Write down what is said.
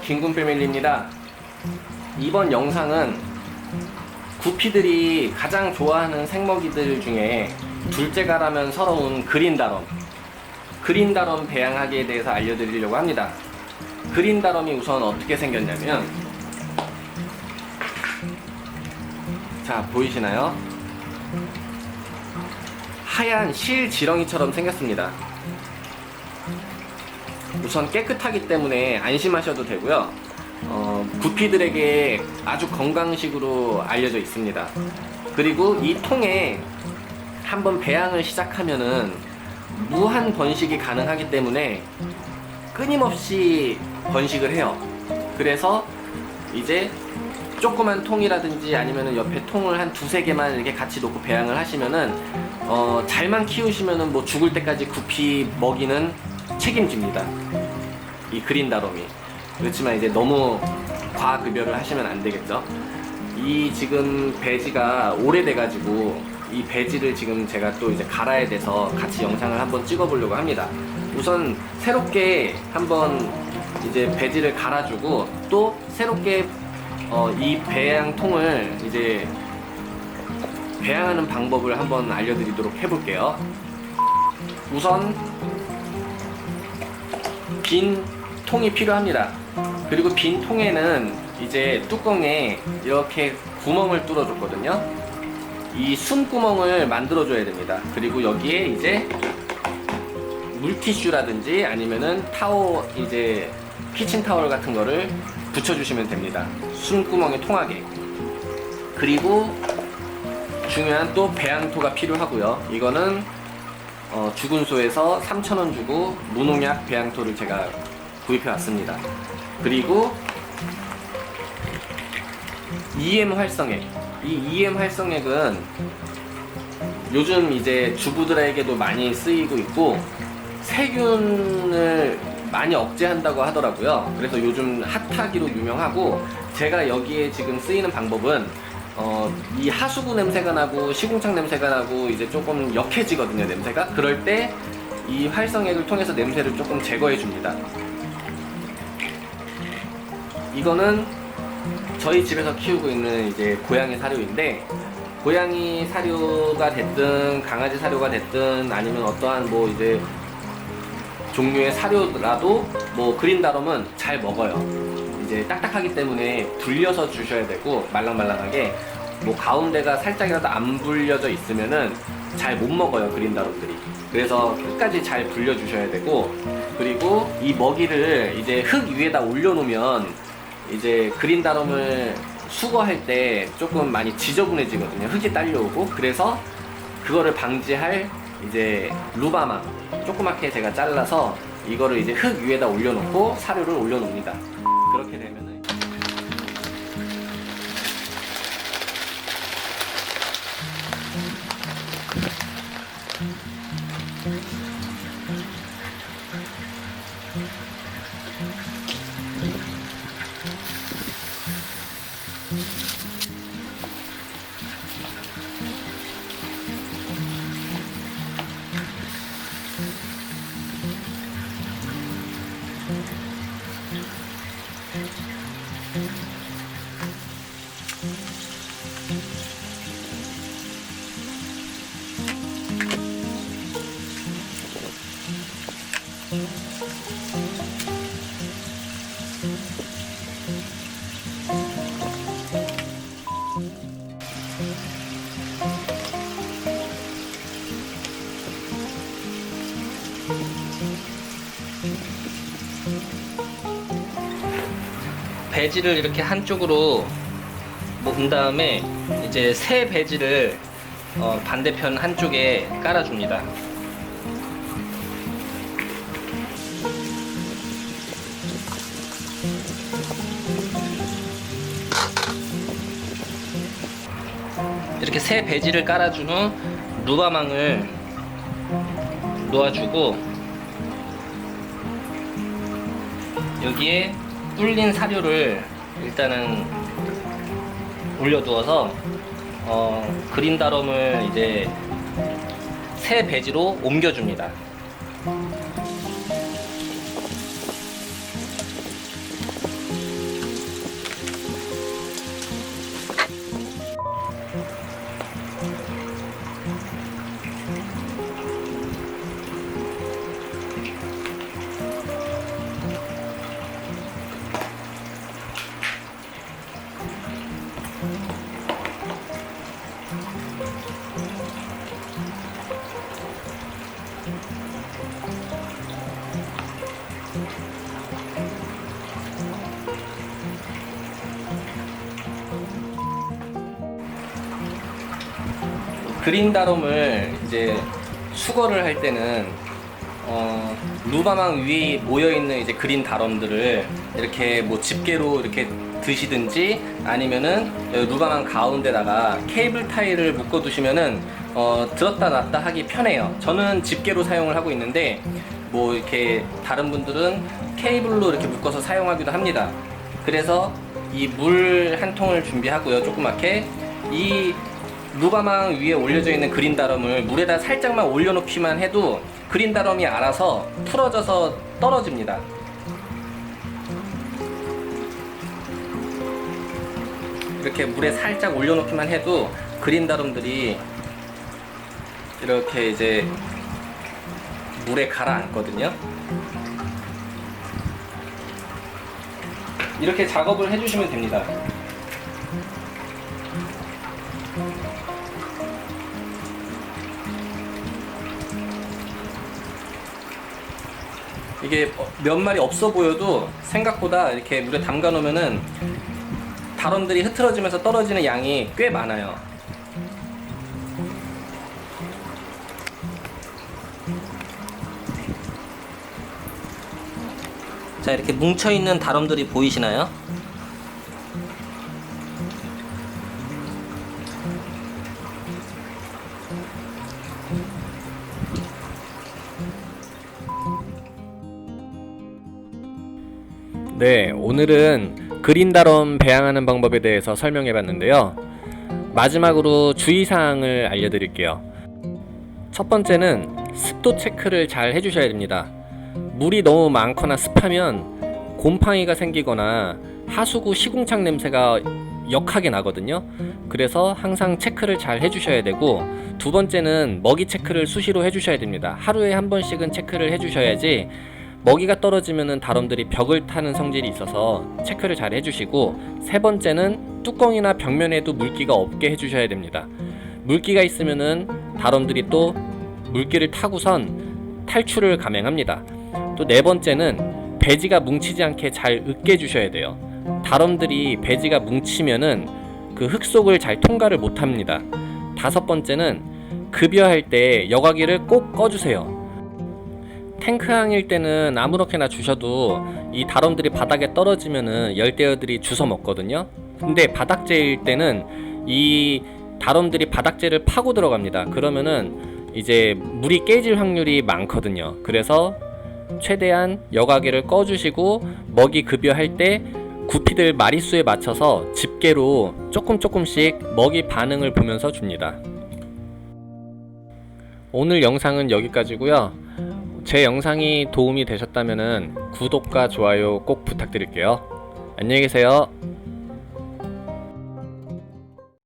김군 패밀리입니다. 이번 영상은 구피들이 가장 좋아하는 생먹이들 중에 둘째가라면 서러운 그린다럼 그린다럼 배양하기에 대해서 알려드리려고 합니다. 그린다럼이 우선 어떻게 생겼냐면 자 보이시나요? 하얀 실 지렁이처럼 생겼습니다. 우선 깨끗하기 때문에 안심하셔도 되고요. 어, 구피들에게 아주 건강식으로 알려져 있습니다. 그리고 이 통에 한번 배양을 시작하면은 무한 번식이 가능하기 때문에 끊임없이 번식을 해요. 그래서 이제 조그만 통이라든지 아니면은 옆에 통을 한 두세 개만 이렇게 같이 놓고 배양을 하시면은 어, 잘만 키우시면은 뭐 죽을 때까지 구피 먹이는 책임집니다. 이 그린 다롬이. 그렇지만 이제 너무 과급여를 하시면 안 되겠죠. 이 지금 배지가 오래돼가지고 이 배지를 지금 제가 또 이제 갈아야 돼서 같이 영상을 한번 찍어보려고 합니다. 우선 새롭게 한번 이제 배지를 갈아주고 또 새롭게 어, 이 배양통을 이제 배양하는 방법을 한번 알려드리도록 해볼게요. 우선 빈 통이 필요합니다. 그리고 빈 통에는 이제 뚜껑에 이렇게 구멍을 뚫어줬거든요. 이 숨구멍을 만들어줘야 됩니다. 그리고 여기에 이제 물티슈라든지 아니면은 타워 이제 키친 타월 같은 거를 붙여주시면 됩니다. 숨구멍에 통하게. 그리고 중요한 또 배양토가 필요하고요. 이거는 어, 죽은 소에서 3,000원 주고 무농약 배양토를 제가 구입해 왔습니다. 그리고 EM 활성액. 이 EM 활성액은 요즘 이제 주부들에게도 많이 쓰이고 있고 세균을 많이 억제한다고 하더라고요. 그래서 요즘 핫하기로 유명하고 제가 여기에 지금 쓰이는 방법은 어, 이 하수구 냄새가 나고 시궁창 냄새가 나고 이제 조금 역해지거든요 냄새가 그럴 때 이 활성액을 통해서 냄새를 조금 제거해 줍니다 이거는 저희 집에서 키우고 있는 이제 고양이 사료인데 고양이 사료가 됐든 강아지 사료가 됐든 아니면 어떠한 뭐 이제 종류의 사료라도 뭐 그린다롬은 잘 먹어요. 이제 딱딱하기 때문에 불려서 주셔야 되고 말랑말랑하게 뭐 가운데가 살짝이라도 안 불려져 있으면은 잘 못 먹어요 그린다롬들이. 그래서 끝까지 잘 불려 주셔야 되고 그리고 이 먹이를 이제 흙 위에다 올려놓으면 이제 그린다롬을 수거할 때 조금 많이 지저분해지거든요. 흙이 딸려오고 그래서 그거를 방지할 이제 루바망 조그맣게 제가 잘라서 이거를 이제 흙 위에다 올려놓고 사료를 올려놓습니다. 그렇게 되면은 배지를 이렇게 한쪽으로 모은 다음에 이제 새 배지를 어, 반대편 한쪽에 깔아줍니다. 이렇게 새 배지를 깔아준 후 루바망을 놓아주고 여기에 불린 사료를 일단은 올려두어서 어, 그린 다럼을 이제 새 배지로 옮겨줍니다. 그린 다롬을 이제 수거를 할 때는 어, 루바망 위에 모여 있는 이제 그린 다롬들을 이렇게 뭐 집게로 이렇게 드시든지 아니면은 루바망 가운데다가 케이블 타이를 묶어 두시면은 어, 들었다 놨다 하기 편해요. 저는 집게로 사용을 하고 있는데 뭐 이렇게 다른 분들은 케이블로 이렇게 묶어서 사용하기도 합니다. 그래서 이 물 한 통을 준비하고요. 조그맣게 이 루바망 위에 올려져 있는 그린 다럼을 물에다 살짝만 올려놓기만 해도 그린 다럼이 알아서 풀어져서 떨어집니다. 이렇게 물에 살짝 올려놓기만 해도 그린 다럼들이 이렇게 이제 물에 가라앉거든요. 이렇게 작업을 해주시면 됩니다. 이게 몇 마리 없어 보여도 생각보다 이렇게 물에 담가 놓으면은 다람들이 흐트러지면서 떨어지는 양이 꽤 많아요. 자 이렇게 뭉쳐 있는 다람들이 보이시나요? 네, 오늘은 그린 다럼 배양하는 방법에 대해서 설명해 봤는데요. 마지막으로 주의사항을 알려드릴게요. 첫 번째는 습도 체크를 잘 해주셔야 됩니다. 물이 너무 많거나 습하면 곰팡이가 생기거나 하수구 시궁창 냄새가 역하게 나거든요. 그래서 항상 체크를 잘 해주셔야 되고 두 번째는 먹이 체크를 수시로 해주셔야 됩니다. 하루에 한 번씩은 체크를 해주셔야지 먹이가 떨어지면은 다람들이 벽을 타는 성질이 있어서 체크를 잘 해주시고 세 번째는 뚜껑이나 벽면에도 물기가 없게 해주셔야 됩니다. 물기가 있으면은 다람들이 또 물기를 타고선 탈출을 감행합니다. 또 네 번째는 배지가 뭉치지 않게 잘 으깨 주셔야 돼요. 다람들이 배지가 뭉치면은 그 흙 속을 잘 통과를 못 합니다. 다섯 번째는 급여할 때 여과기를 꼭 꺼주세요. 탱크항일 때는 아무렇게나 주셔도 이 다람들이 바닥에 떨어지면은 열대어들이 주워 먹거든요. 근데 바닥재일 때는 이 다람들이 바닥재를 파고 들어갑니다. 그러면은 이제 물이 깨질 확률이 많거든요. 그래서 최대한 여과기를 꺼주시고 먹이 급여할 때 구피들 마리수에 맞춰서 집게로 조금 조금씩 먹이 반응을 보면서 줍니다. 오늘 영상은 여기까지고요. 제 영상이 도움이 되셨다면 구독과 좋아요 꼭 부탁드릴게요. 안녕히 계세요.